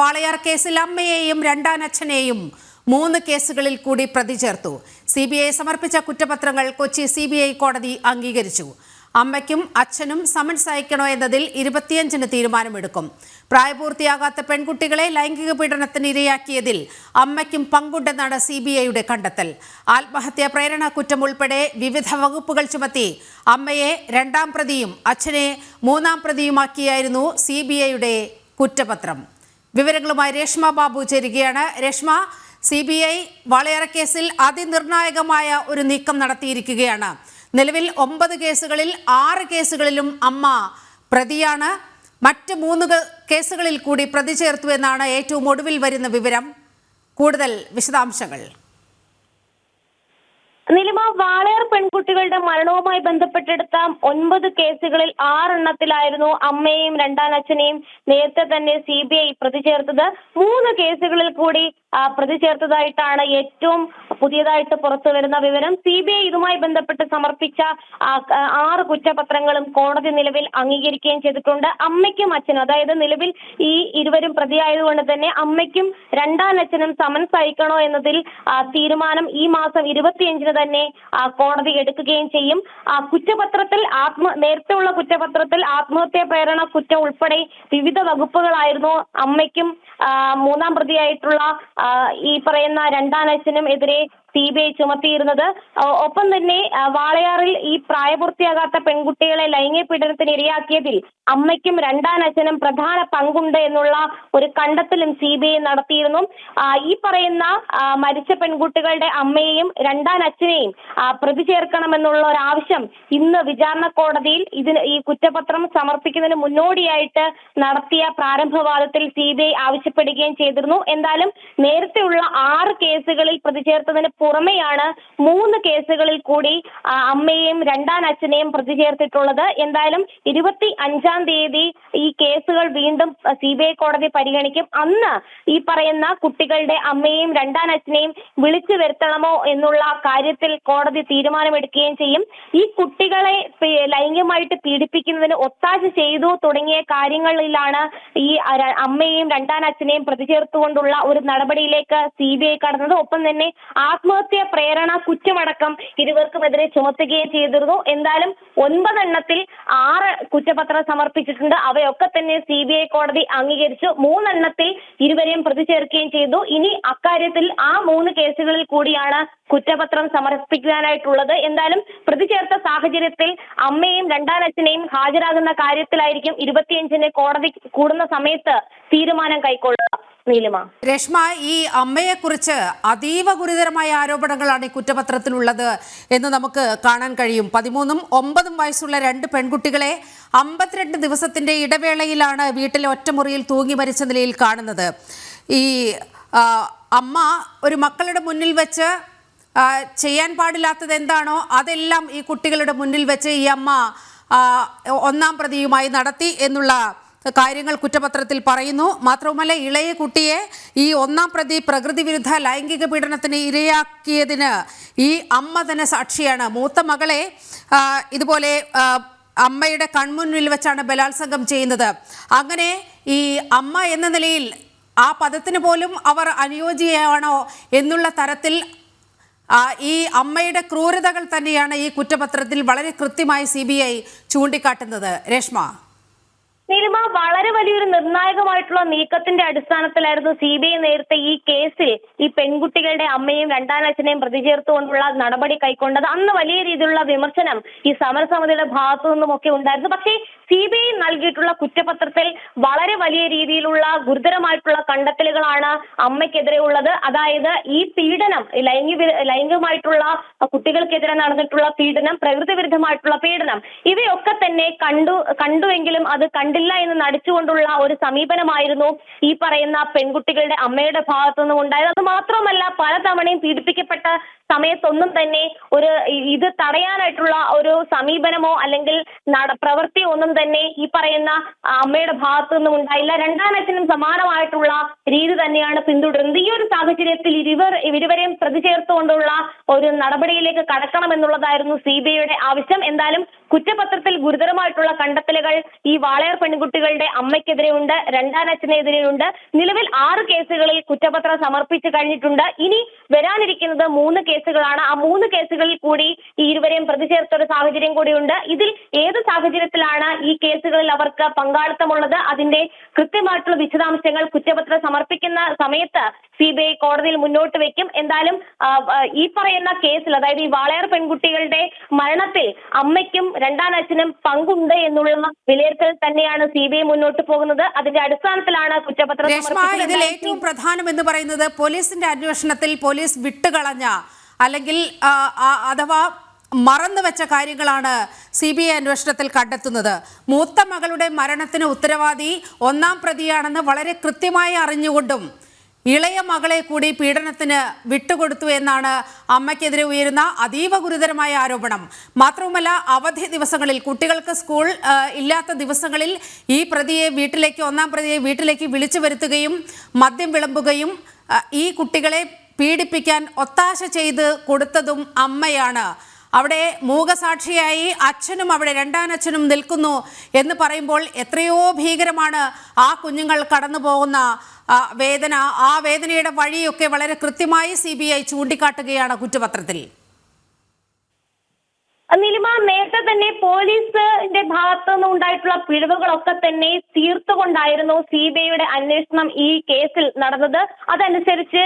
വാളയാർ കേസിൽ അമ്മയെയും രണ്ടാനച്ഛനെയും മൂന്ന് കേസുകളിൽ കൂടി പ്രതി ചേർത്തു. സി ബി ഐ സമർപ്പിച്ച കുറ്റപത്രങ്ങൾ കൊച്ചി സി ബി ഐ കോടതി അംഗീകരിച്ചു. അമ്മയ്ക്കും അച്ഛനും സമൻസ് അയക്കണോ എന്നതിൽ ഇരുപത്തിയഞ്ചിന് തീരുമാനമെടുക്കും. പ്രായപൂർത്തിയാകാത്ത പെൺകുട്ടികളെ ലൈംഗിക പീഡനത്തിന് ഇരയാക്കിയതിൽ അമ്മയ്ക്കും പങ്കുണ്ടെന്നാണ് സി ബി ഐയുടെ കണ്ടെത്തൽ. ആത്മഹത്യാ പ്രേരണ കുറ്റം ഉൾപ്പെടെ വിവിധ വകുപ്പുകൾ ചുമത്തി അമ്മയെ രണ്ടാം പ്രതിയും അച്ഛനെ മൂന്നാം പ്രതിയുമാക്കിയായിരുന്നു സി ബി ഐയുടെ കുറ്റപത്രം. വിവരങ്ങളുമായി രേഷ്മ ബാബു ചേരുകയാണ്. Reshma C B I Walayar കേസിൽ അതിനിർണായകമായ ഒരു നീക്കം നടത്തിയിരിക്കുകയാണ്. നിലവിൽ ഒമ്പത് കേസുകളിൽ ആറ് കേസുകളിലും അമ്മ പ്രതിയാണ്. മറ്റ് മൂന്ന് കേസുകളിൽ കൂടി പ്രതി ചേർത്തു എന്നാണ് ഏറ്റവും ഒടുവിൽ വരുന്ന വിവരം. കൂടുതൽ വിശദാംശങ്ങൾ. നിലിമ വാളയർ പെൺകുട്ടികളുടെ മരണവുമായി ബന്ധപ്പെട്ടെടുത്ത ഒൻപത് കേസുകളിൽ ആറെണ്ണത്തിലായിരുന്നു അമ്മയെയും രണ്ടാനച്ഛനെയും നേരത്തെ തന്നെ സി ബി ഐ പ്രതി ചേർത്തത്. മൂന്ന് കേസുകളിൽ കൂടി പ്രതി ചേർത്തതായിട്ടാണ് ഏറ്റവും പുതിയതായിട്ട് പുറത്തു വരുന്ന വിവരം. സി ബി ഐ ഇതുമായി ബന്ധപ്പെട്ട് സമർപ്പിച്ച ആറ് കുറ്റപത്രങ്ങളും കോടതി നിലവിൽ അംഗീകരിക്കുകയും ചെയ്തിട്ടുണ്ട്. അമ്മയ്ക്കും അച്ഛനും അതായത് നിലവിൽ ഈ ഇരുവരും പ്രതിയായതുകൊണ്ട് തന്നെ അമ്മയ്ക്കും രണ്ടാം അച്ഛനും സമൻസ് അയക്കണോ എന്നതിൽ തീരുമാനം ഈ മാസം ഇരുപത്തിയഞ്ചിന് തന്നെ കോടതി എടുക്കുകയും ചെയ്യും. കുറ്റപത്രത്തിൽ ആത്മ നേരത്തെ ഉള്ള കുറ്റപത്രത്തിൽ ആത്മഹത്യാ പ്രേരണ കുറ്റം ഉൾപ്പെടെ വിവിധ വകുപ്പുകളായിരുന്നു അമ്മയ്ക്കും മൂന്നാം പ്രതിയായിട്ടുള്ള ഈ പറയുന്ന രണ്ടാനച്ഛനും എതിരെ സി ബി ഐ ചുമത്തിയിരുന്നത്. ഒപ്പം തന്നെ വാളയാറിൽ ഈ പ്രായപൂർത്തിയാകാത്ത പെൺകുട്ടികളെ ലൈംഗിക പീഡനത്തിന് ഇരയാക്കിയതിൽ അമ്മയ്ക്കും രണ്ടാം അച്ഛനും പ്രധാന പങ്കുണ്ട് എന്നുള്ള ഒരു കണ്ടെത്തലും സി ബി ഐ നടത്തിയിരുന്നു. ഈ പറയുന്ന മരിച്ച പെൺകുട്ടികളുടെ അമ്മയെയും രണ്ടാം അച്ഛനെയും പ്രതി ചേർക്കണമെന്നുള്ള ഒരു ആവശ്യം ഇന്ന് വിചാരണ കോടതിയിൽ ഇതിന് ഈ കുറ്റപത്രം സമർപ്പിക്കുന്നതിന് മുന്നോടിയായിട്ട് നടത്തിയ പ്രാരംഭവാദത്തിൽ സി ബി ഐ ആവശ്യപ്പെടുകയും ചെയ്തിരുന്നു. എന്തായാലും നേരത്തെയുള്ള ആറ് കേസുകളിൽ പ്രതി ചേർത്തതിന് പുറമെയാണ് മൂന്ന് കേസുകളിൽ കൂടി അമ്മയെയും രണ്ടാം അച്ഛനെയും പ്രതി ചേർത്തിട്ടുള്ളത്. എന്തായാലും ഇരുപത്തി അഞ്ചാം തീയതി ഈ കേസുകൾ വീണ്ടും സി ബി ഐ കോടതി പരിഗണിക്കും. അന്ന് ഈ പറയുന്ന കുട്ടികളുടെ അമ്മയെയും രണ്ടാം അച്ഛനെയും വിളിച്ചു വരുത്തണമോ എന്നുള്ള കാര്യത്തിൽ കോടതി തീരുമാനമെടുക്കുകയും ചെയ്യും. ഈ കുട്ടികളെ ലൈംഗികമായിട്ട് പീഡിപ്പിക്കുന്നതിന് ഒത്താശ ചെയ്തു തുടങ്ങിയ കാര്യങ്ങളിലാണ് ഈ അമ്മയെയും രണ്ടാം അച്ഛനെയും പ്രതി ചേർത്തുകൊണ്ടുള്ള ഒരു നടപടിയിലേക്ക് സി ബി ഐ കടന്നത്. ഒപ്പം തന്നെ ആത്മഹത്യാ പ്രേരണ കുറ്റമടക്കം ഇരുവർക്കുമെതിരെ ചുമത്തുകയും ചെയ്തിരുന്നു. എന്തായാലും ഒൻപതെണ്ണത്തിൽ ആറ് കുറ്റപത്രം സമർപ്പിച്ചിട്ടുണ്ട്. അവയൊക്കെ തന്നെ സി ബി ഐ കോടതി അംഗീകരിച്ചു. മൂന്നെണ്ണത്തിൽ ഇരുവരെയും പ്രതി ചേർക്കുകയും ചെയ്തു. ഇനി അക്കാര്യത്തിൽ ആ മൂന്ന് കേസുകളിൽ കൂടിയാണ് കുറ്റപത്രം സമർപ്പിക്കാനായിട്ടുള്ളത്. എന്തായാലും പ്രതി ചേർത്ത സാഹചര്യത്തിൽ അമ്മയും രണ്ടാനച്ഛനെയും ഹാജരാകുന്ന കാര്യത്തിലായിരിക്കും ഇരുപത്തിയഞ്ചിന് കോടതി കൂടുന്ന സമയത്ത് തീരുമാനം കൈക്കൊള്ളുക. നീലിമ. രശ്മ ഈ അമ്മയെക്കുറിച്ച് അതീവ ഗുരുതരമായ ആരോപണങ്ങളാണ് ഈ കുറ്റപത്രത്തിലുള്ളത് എന്ന് നമുക്ക് കാണാൻ കഴിയും. പതിമൂന്നും ഒമ്പതും വയസ്സുള്ള രണ്ട് പെൺകുട്ടികളെ അമ്പത്തിരണ്ട് ദിവസത്തിന്റെ ഇടവേളയിലാണ് വീട്ടിലെ ഒറ്റമുറിയിൽ തൂങ്ങി മരിച്ച നിലയിൽ കാണുന്നത്. ഈ അമ്മ ഒരു മക്കളുടെ മുന്നിൽ വെച്ച് ചെയ്യാൻ പാടില്ലാത്തത് എന്താണോ അതെല്ലാം ഈ കുട്ടികളുടെ മുന്നിൽ വെച്ച് ഈ അമ്മ ഒന്നാം പ്രതിയുമായി നടത്തി എന്നുള്ള കാര്യങ്ങൾ കുറ്റപത്രത്തിൽ പറയുന്നു. മാത്രവുമല്ല ഇളയ കുട്ടിയെ ഈ ഒന്നാം പ്രതി പ്രകൃതി വിരുദ്ധ ലൈംഗിക പീഡനത്തിന് ഇരയാക്കിയതിന് ഈ അമ്മ തന്നെ സാക്ഷിയാണ്. മൂത്ത മകളെ ഇതുപോലെ അമ്മയുടെ കൺമുന്നിൽ വെച്ചാണ് ബലാത്സംഗം ചെയ്യുന്നത്. അങ്ങനെ ഈ അമ്മ എന്ന നിലയിൽ ആ പദത്തിന് പോലും അവർ അനുയോജ്യയാണോ എന്നുള്ള തരത്തിൽ ഈ അമ്മയുടെ ക്രൂരതകൾ തന്നെയാണ് ഈ കുറ്റപത്രത്തിൽ വളരെ കൃത്യമായി സി ബി ഐ ചൂണ്ടിക്കാട്ടുന്നത്. രേഷ്മ. നീലിമ വളരെ വലിയൊരു നിർണായകമായിട്ടുള്ള നീക്കത്തിന്റെ അടിസ്ഥാനത്തിലായിരുന്നു സി ബി ഐ നേരത്തെ ഈ കേസിൽ ഈ പെൺകുട്ടികളുടെ അമ്മയും രണ്ടാനച്ഛനെയും പ്രതി ചേർത്തുകൊണ്ടുള്ള നടപടി കൈക്കൊണ്ടത്. അന്ന് വലിയ രീതിയിലുള്ള വിമർശനം ഈ സമരസമിതിയുടെ ഭാഗത്തു നിന്നുമൊക്കെ ഉണ്ടായിരുന്നു. പക്ഷേ സി ബി ഐ നൽകിയിട്ടുള്ള കുറ്റപത്രത്തിൽ വളരെ വലിയ രീതിയിലുള്ള ഗുരുതരമായിട്ടുള്ള കണ്ടെത്തലുകളാണ് അമ്മയ്ക്കെതിരെ ഉള്ളത്. അതായത് ഈ പീഡനം ലൈംഗിക ലൈംഗികമായിട്ടുള്ള കുട്ടികൾക്കെതിരെ നടന്നിട്ടുള്ള പീഡനം പ്രകൃതി വിരുദ്ധമായിട്ടുള്ള പീഡനം ഇവയൊക്കെ തന്നെ കണ്ടു കണ്ടുവെങ്കിലും അത് കണ്ടില്ല എന്ന് നടിച്ചുകൊണ്ടുള്ള ഒരു സമീപനമായിരുന്നു ഈ പറയുന്ന പെൺകുട്ടികളുടെ അമ്മയുടെ ഭാഗത്തു നിന്നും ഉണ്ടായത്. അത് മാത്രമല്ല പലതവണയും പീഡിപ്പിക്കപ്പെട്ട സമയത്തൊന്നും തന്നെ ഒരു ഇത് തടയാനായിട്ടുള്ള ഒരു സമീപനമോ അല്ലെങ്കിൽ പ്രവൃത്തിയോ ഒന്നും തന്നെ ഈ പറയുന്ന അമ്മയുടെ ഭാഗത്തു നിന്നും ഉണ്ടായില്ല. രണ്ടാനച്ഛനും സമാനമായിട്ടുള്ള രീതി തന്നെയാണ് പിന്തുടരുന്നത്. ഈ ഒരു സാഹചര്യത്തിൽ ഇരുവർ ഇരുവരെയും പ്രതി ചേർത്തുകൊണ്ടുള്ള ഒരു നടപടിയിലേക്ക് കടക്കണമെന്നുള്ളതായിരുന്നു സി ബി ഐയുടെ ആവശ്യം. എന്തായാലും കുറ്റപത്രത്തിൽ ഗുരുതരമായിട്ടുള്ള കണ്ടെത്തലുകൾ ഈ വാളയാർ പെൺ പെൺകുട്ടികളുടെ അമ്മയ്ക്കെതിരെയുണ്ട് രണ്ടാം അച്ഛനെതിരെയുണ്ട്. നിലവിൽ ആറ് കേസുകളിൽ കുറ്റപത്രം സമർപ്പിച്ചു കഴിഞ്ഞിട്ടുണ്ട്. ഇനി വരാനിരിക്കുന്നത് മൂന്ന് കേസുകളാണ്. ആ മൂന്ന് കേസുകളിൽ കൂടി ഈ ഇരുവരെയും പ്രതി ചേർത്ത ഒരു സാഹചര്യം കൂടിയുണ്ട്. ഇതിൽ ഏത് സാഹചര്യത്തിലാണ് ഈ കേസുകളിൽ അവർക്ക് പങ്കാളിത്തമുള്ളത്? അതിന്റെ കൃത്യമായിട്ടുള്ള വിശദാംശങ്ങൾ കുറ്റപത്രം സമർപ്പിക്കുന്ന സമയത്ത് സി ബി ഐ കോടതിയിൽ മുന്നോട്ട് വെക്കും. എന്തായാലും ഈ പറയുന്ന കേസിൽ അതായത് ഈ വാളയാർ പെൺകുട്ടികളുടെ മരണത്തിൽ അമ്മയ്ക്കും രണ്ടാം അച്ഛനും പങ്കുണ്ട് എന്നുള്ള വിലയിരുത്തൽ തന്നെയാണ് സി ബി ഐ മുന്നോട്ട് പോകുന്നത്. അതിന്റെ അടിസ്ഥാനത്തിലാണ് കുറ്റപത്രം ഏറ്റവും പ്രധാനം എന്ന് പറയുന്നത് പോലീസിന്റെ അന്വേഷണത്തിൽ പോലീസ് വിട്ടുകളഞ്ഞ അല്ലെങ്കിൽ അഥവാ മറന്നു വെച്ച കാര്യങ്ങളാണ് സി ബി ഐ അന്വേഷണത്തിൽ കണ്ടെത്തുന്നത്. മൂത്ത മകളുടെ മരണത്തിന് ഉത്തരവാദി ഒന്നാം പ്രതിയാണെന്ന് വളരെ കൃത്യമായി അറിഞ്ഞുകൊണ്ടും ഇളയ മകളെ കൂടി പീഡനത്തിന് വിട്ടുകൊടുത്തു എന്നാണ് അമ്മയ്ക്കെതിരെ ഉയരുന്ന അതീവ ഗുരുതരമായ ആരോപണം. മാത്രവുമല്ല അവധി ദിവസങ്ങളിൽ കുട്ടികൾക്ക് സ്കൂൾ ഇല്ലാത്ത ദിവസങ്ങളിൽ ഈ പ്രതിയെ വീട്ടിലേക്ക് ഒന്നാം പ്രതിയെ വീട്ടിലേക്ക് വിളിച്ചു വരുത്തുകയും മദ്യം വിളമ്പുകയും ഈ കുട്ടികളെ പീഡിപ്പിക്കാൻ ഒത്താശ ചെയ്ത് കൊടുത്തതും അമ്മയാണ്. അവിടെ മൂകസാക്ഷിയായി അച്ഛനും അവിടെ രണ്ടാനച്ഛനും നിൽക്കുന്നു എന്ന് പറയുമ്പോൾ എത്രയോ ഭീകരമാണ് ആ കുഞ്ഞുങ്ങൾ കടന്നു പോകുന്ന വേദന. ആ വേദനയുടെ വഴിയൊക്കെ വളരെ കൃത്യമായി സി ബി ഐ ചൂണ്ടിക്കാട്ടുകയാണ് കുറ്റപത്രത്തിൽ. നിലിമ നേരത്തെ തന്നെ പോലീസിന്റെ ഭാഗത്തു നിന്ന് ഉണ്ടായിട്ടുള്ള പിഴവുകളൊക്കെ തന്നെ തീർത്തുകൊണ്ടായിരുന്നു സി ബി ഐയുടെ അന്വേഷണം ഈ കേസിൽ നടന്നത്. അതനുസരിച്ച്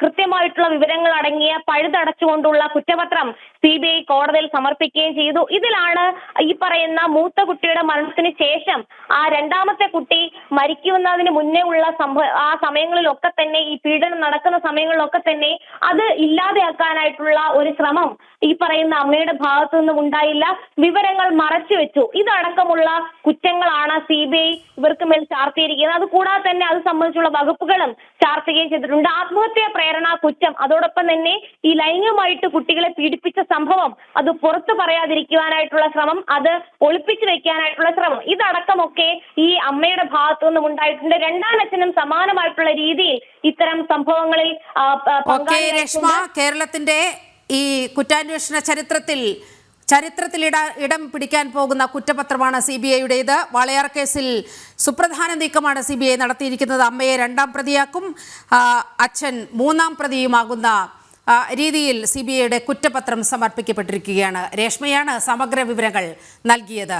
കൃത്യമായിട്ടുള്ള വിവരങ്ങൾ അടങ്ങിയ പഴുതടച്ചുകൊണ്ടുള്ള കുറ്റപത്രം സി ബി ഐ കോടതിയിൽ സമർപ്പിക്കുകയും ചെയ്തു. ഇതിലാണ് ഈ പറയുന്ന മൂത്ത കുട്ടിയുടെ മരണത്തിന് ശേഷം ആ രണ്ടാമത്തെ കുട്ടി മരിക്കുന്നതിന് മുന്നേ ഉള്ള സംഭവ ആ സമയങ്ങളിലൊക്കെ തന്നെ ഈ പീഡനം നടക്കുന്ന സമയങ്ങളിലൊക്കെ തന്നെ അത് ഇല്ലാതെയാക്കാനായിട്ടുള്ള ഒരു ശ്രമം ഈ പറയുന്ന അമ്മയുടെ ഭാഗത്തു നിന്നും ഉണ്ടായില്ല. വിവരങ്ങൾ മറച്ചു വെച്ചു. ഇതടക്കമുള്ള കുറ്റങ്ങളാണ് സി ബി ഐ ഇവർക്ക് മേൽ ചാർത്തിയിരിക്കുന്നത്. അത് കൂടാതെ തന്നെ അത് സംബന്ധിച്ചുള്ള വകുപ്പുകളും ചാർത്തുകയും ചെയ്തിട്ടുണ്ട്. ആത്മഹത്യാ പ്രേരണ കുറ്റം. അതോടൊപ്പം തന്നെ ഈ ലൈംഗികമായിട്ട് കുട്ടികളെ പീഡിപ്പിച്ച സംഭവം അത് പുറത്തു പറയാതിരിക്കുവാനായിട്ടുള്ള ശ്രമം അത് ഒളിപ്പിച്ചു വെക്കാനായിട്ടുള്ള ശ്രമം. ഇതടക്കമൊക്കെ ഈ അമ്മയുടെ ഭാഗത്തു നിന്നും ഉണ്ടായിട്ടുണ്ട്. രണ്ടാം അച്ഛനും സമാനമായിട്ടുള്ള രീതിയിൽ ഇത്തരം സംഭവങ്ങളിൽ ഓക്കെ കേരളത്തിന്റെ ഈ കുറ്റാന്വേഷണ ചരിത്രത്തിൽ ചരിത്രത്തിൽ ഇട ഇടം പിടിക്കാൻ പോകുന്ന കുറ്റപത്രമാണ് സി ബി ഐയുടേത്. വാളയാർ കേസിൽ സുപ്രധാന നീക്കമാണ് സി ബി ഐ നടത്തിയിരിക്കുന്നത്. അമ്മയെ രണ്ടാം പ്രതിയാക്കും അച്ഛൻ മൂന്നാം പ്രതിയുമാകുന്ന രീതിയിൽ സി ബി ഐയുടെ കുറ്റപത്രം സമർപ്പിക്കപ്പെട്ടിരിക്കുകയാണ്. രേഷ്മയാണ് സമഗ്ര വിവരങ്ങൾ നൽകിയത്.